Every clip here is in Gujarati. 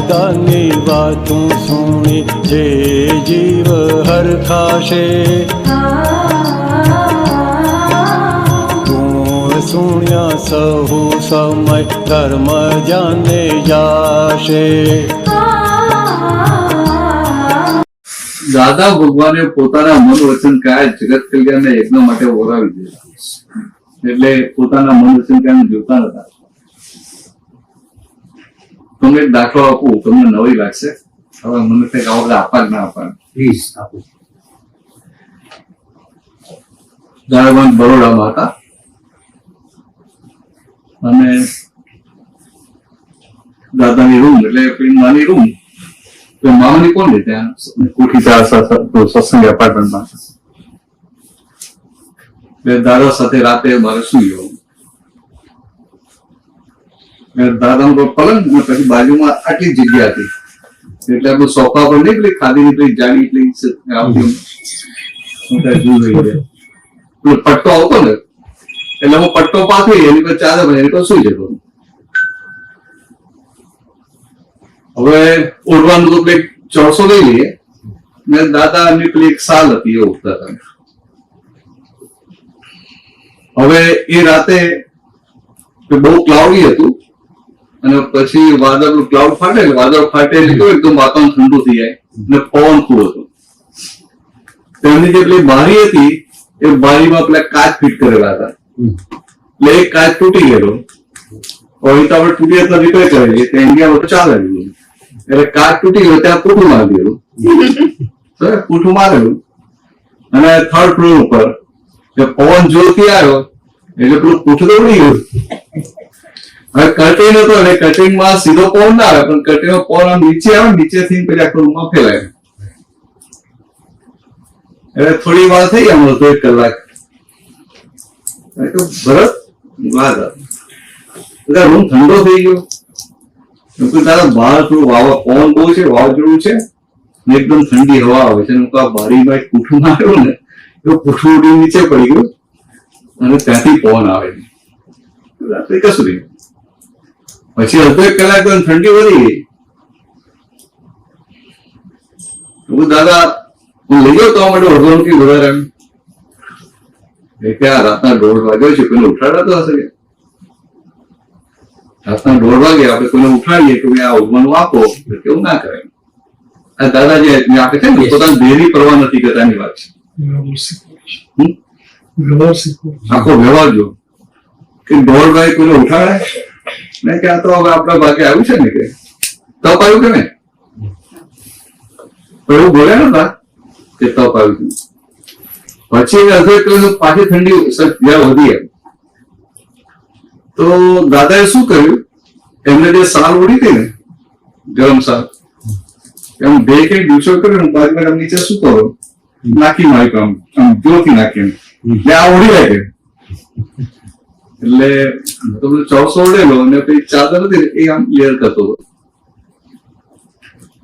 દાદાની વાતું સુણી જે જીવ હરખાશે ગુણ સુણ્યા સહુ સમય ધર્મ જાને જાશે. દાદા ભગવાને પોતાના મન વચન કાયા જગત કલ્યાણને યજ્ઞ માટે ઓરાવી દીધા. એટલે પોતાના મન વચન કાયા જોતા નતા. તમને એક દાખલો આપું તમને નવી લાગશે. હવે મને કંઈક આવો બધા આપવા જ ના આપવા પ્લીઝ આપો. દાદાભાઈ બરોડામાં હતા. અને દાદાની રૂમ એટલે પેલી નાની રૂમ તો મામાની કોણ લે ત્યાં? કોઠી સત્સંગ એપાર્ટમેન્ટમાં એટલે દાદા સાથે રાતે મારે સુઈ જવું તો પલંગ ને પછી બાજુમાં આટલી જગ્યા હતી. એટલે આપણે સોફા પર નહીં પેલી ખાધીની પેલી જાડી એટલી પટ્ટો આવતો ને, એટલે હું પટ્ટો પાથરી, એની પર ચાદર ભાઈ એની પર સુઈ જતો. હવે ઓઢવાનું તો પેલી ચોરસો લઈ લઈએ. ને દાદા એમની પેલી એક સાલ હતી, એ ઉઠતા હતા. હવે એ રાતે બહુ ક્લાઉડી હતું. અને પછી વાદળ ક્લાઉડ ફાટે વાદળ ફાટે એટલે કેવું એકદમ વાતાવરણ ઠંડુ થઈ જાય અને પવન ખૂબ હતો. તેમની જે પેલી બારી હતી એ બારીમાં પેલા કાચ ફિટ કરેલા હતા. એટલે એ કાચ તૂટી ગયેલો. હવે તો આપણે તૂટી એટલે રિપેર કરેલી એટલે ઇન્ડિયા વખત ચાલે. એટલે કાચ તૂટી ગયો ત્યાં પૂઠું મારી ગયેલું? પૂઠું મારેલું. અને થર્ડ ફ્લોર ઉપર પવન જોરથી આવ્યો એટલે પેલું પૂઠું તો ઉડી ગયું. હવે કટિંગ હતો એટલે કટિંગ સીધો પવન ના આવે, પણ કટિંગ પવન આમ નીચે આવે નીચેથી પેલા આખું રૂમમાં ફેલાય. એટલે થોડી વાર થઈ આમ અડધો એક કલાક. ભરત, વાત બધા રૂમ ઠંડો થઈ ગયો. તારા બહાર થોડું વાવા, પવન બહુ છે, વાવાઝોડું છે એકદમ ઠંડી હવા આવે છે. આ બારીમાં પૂઠું માર્યું ને એ પૂઠું ઉડી નીચે પડી ગયું અને ત્યાંથી પવન આવે રાત્રે કશું નહીં. પછી અડધો એક કલાક તો ઠંડી વધી ગઈ. હું દાદા હું લઈ ગયો તો માટે અડધો કે વધારે એમ. આ રાતના દોઢ વાગ્યો છે કોઈને ઉઠાડાતો હશે. રાતના દોઢ વાગે આપણે કોઈને ઉઠાડીએ કે ભાઈ આ ઉઠવાનું આપો કેવું ના કરે આ દાદા જે આપે છે ને પોતાની દેહની પરવા નથી કરતા એની વાત છે. આખો વ્યવહાર જો. કે દોઢ વાગે કોઈને ઉઠાડે? ને કે આ તો હવે આપણા ભાગે આવ્યું છે ને કે? તપ આવ્યું કે નહીં? એવું બોલ્યા નતા કે તપ આવ્યું. પછી અડધો એક પાછી ઠંડી જ્યાં વધી એમ. તો દાદાએ શું કર્યું? એમને જે સાલ ઉડી હતી ને ગરમ સાલ એમ બે કે દિવસો કર્યો ને બાદ આમ નીચે શું કરો નાખી મારી કામ આમ જોરથી નાખી એમ. ને આ ઉડી લાગે એટલે તો ચોસો ઉડેલો અને પછી ચાદર હતી એ આમ લેયર કરતો હતો.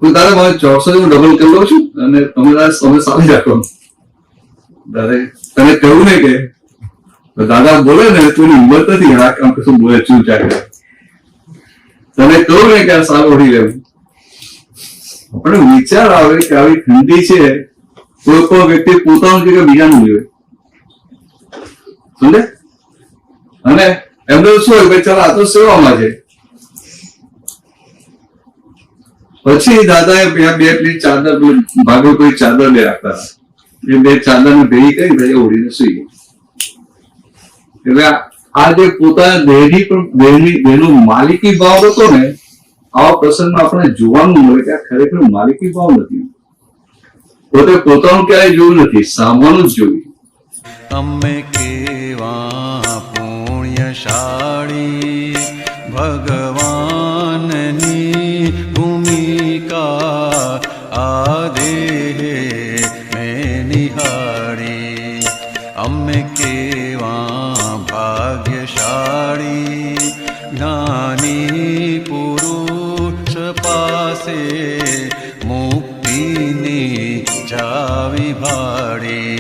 હું દાદા મારે ચોસો હું ડબલ કરી લઉં છું અને તમે તમે સામે રાખો દાદા તને કહ્યું ને કે દાદા બોલે ને, તું હિંમત નથી, આ કામ કશું બોલે છું ચાલે. તને કહ્યું ને કે આ સારું ઓઢી લેવું. પણ વિચાર આવે કે આવી ઠંડી છે, કોઈ પણ વ્યક્તિ પોતાનું કે બીજાનું જોઈએ સમજે અને એમને શું હોય કે ચાલો આ તો સેવામાં છે. પછી દાદાએ બે બે પેલી ચાદર ભાગો કોઈ ચાદર લઈ રાખતા એ બે ચાદર ને ભેગી કરી ભાઈ ઓળીને સુઈ એટલે આ- જે પોતાના દેહની પણ દેહની દેહનો માલિકી ભાવ હતો ને, આવા પ્રસંગમાં આપણે જોવાનું મળે કે આ ખરેખર માલિકી ભાવ નથી. પોતે પોતાનું ક્યારેય જોયું નથી, સામાનું જ જોયું. તમે કેવા ગુણશાળી ભગવાનની ભૂમિકા આદેહે મેં નિહાળી. અમે કેવા ભાગ્યશાળી જ્ઞાની પુરુષ પાસે મુક્તિની ચાવી ભાડી